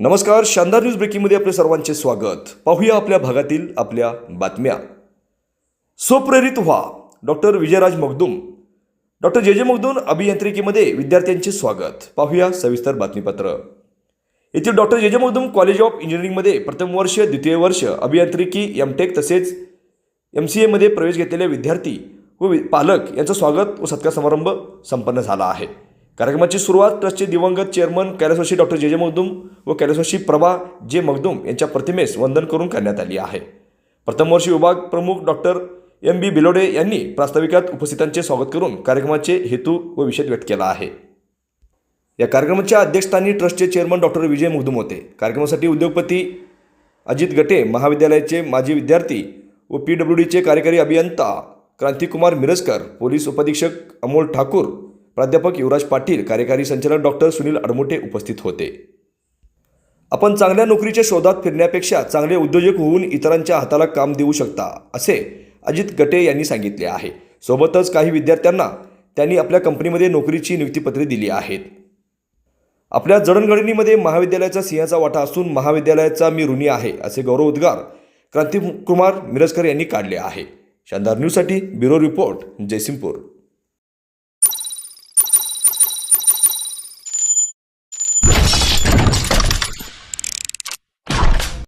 नमस्कार शानदार न्यूज ब्रेकिंगमध्ये आपले सर्वांचे स्वागत. पाहूया आपल्या भागातील आपल्या बातम्या. स्वप्रेरित व्हा. डॉक्टर विजयराज मगदूम. डॉक्टर जे. जे. मगदूम अभियांत्रिकीमध्ये विद्यार्थ्यांचे स्वागत. पाहूया सविस्तर बातमीपत्र. येथील डॉक्टर जे. जे. मगदूम कॉलेज ऑफ इंजिनिअरिंगमध्ये प्रथम वर्ष द्वितीय वर्ष अभियांत्रिकी एम टेक तसेच एम सी एमध्ये प्रवेश घेतलेले विद्यार्थी व पालक यांचं स्वागत व सत्कार समारंभ संपन्न झाला आहे. कार्यक्रमाची सुरुवात ट्रस्टचे दिवंगत चेअरमन कैलासवासी डॉक्टर जे जे मगदूम व कैलासवासी प्रभा जे मगदूम यांच्या प्रतिमेस वंदन करून करण्यात आली आहे. प्रथमवर्षी विभाग प्रमुख डॉक्टर एम बी बिलोडे यांनी प्रास्ताविकात उपस्थितांचे स्वागत करून कार्यक्रमाचे हेतू व विषय व्यक्त केला आहे. या कार्यक्रमाच्या अध्यक्षस्थानी ट्रस्टचे चेअरमन डॉक्टर विजय मुगदुम होते. कार्यक्रमासाठी उद्योगपती अजित गटे महाविद्यालयाचे माजी विद्यार्थी व पी डब्ल्यू डीचे कार्यकारी अभियंता क्रांतिकुमार मिरजकर पोलीस उपाधीक्षक अमोल ठाकूर प्राध्यापक युवराज पाटील कार्यकारी संचालक डॉक्टर सुनील अडमोटे उपस्थित होते. आपण चांगल्या नोकरीच्या शोधात फिरण्यापेक्षा चांगले उद्योजक होऊन इतरांच्या हाताला काम देऊ शकता असे अजित गटे यांनी सांगितले आहे. सोबतच काही विद्यार्थ्यांना त्यांनी आपल्या कंपनीमध्ये नोकरीची नियुक्तीपत्रे दिली आहेत. आपल्या जडणघडणीमध्ये महाविद्यालयाचा सिंहाचा वाटा असून महाविद्यालयाचा मी ऋणी आहे असे गौरव उद्गार क्रांतिकुमार मिरजकर यांनी काढले आहे. शानदार न्यूजसाठी ब्युरो रिपोर्ट जयसिंगपूर.